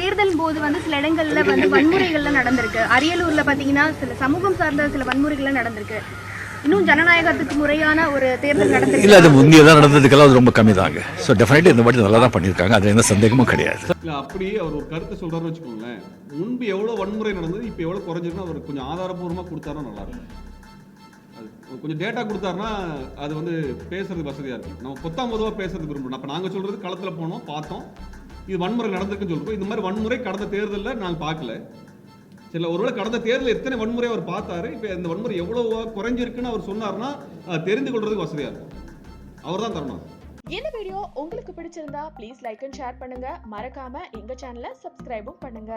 தேர்தல் போது வந்து சில இடங்கள்ல வந்து வன்முறைகள்லாம் நடந்திருக்கு. அரியலூர்ல பாத்தீங்கன்னா சில சமூகம் சார்ந்த சில வன்முறைகள்லாம் நடந்திருக்கு. இன்னும் ஜனநாயகத்துக்கு முறையான ஒரு தேர்தல் நடந்திருக்கு. இல்லை அது முந்தையதான் நடந்ததுக்கெல்லாம் அது ரொம்ப கம்மி தாங்க ஸோ டெஃபினெட்லி இந்த வாட்டி நல்லா தான் பண்ணியிருக்காங்க. அது எந்த சந்தேகமும் கிடையாது. இல்ல அப்படியே அவர் ஒரு கருத்தை சொல்றாருன்னு வச்சுக்கோங்களேன். முன்பு எவ்வளவு வன்முறை நடந்தது இப்போ எவ்வளவு குறைஞ்சிருக்குன்னு அவர் கொஞ்சம் ஆதாரபூர்வமா கொடுத்தாருன்னா நல்லா இருக்கும். அது கொஞ்சம் டேட்டா கொடுத்தாருன்னா அது வந்து பேசுறது வசதியா இருக்கும். நம்ம பொத்தாம் பொதுவாக பேசுறது விரும்பணும் அப்ப நாங்க சொல்றது களத்துல போனோம் பார்த்தோம். இது வன்முறை நடந்திருக்குன்னு சொல்றோம் இந்த மாதிரி வன்முறை கடந்த தேர்தலில் நாங்கள் பார்க்கல. சில ஒருவேளை கடந்த தேர்தலில் எத்தனை வன்முறை அவர் பார்த்தாரு இப்போ இந்த வன்முறை எவ்வளவு குறைஞ்சிருக்குன்னு அவர் சொன்னார்னா தெரிந்து கொள்றதுக்கு வசதியா இருக்கும். அவர் தான் தரணும். இந்த வீடியோ உங்களுக்கு பிடிச்சிருந்தா ப்ளீஸ் லைக் அண்ட் ஷேர் பண்ணுங்க. மறக்காம எங்க சேனலை சப்ஸ்கிரைபும் பண்ணுங்க.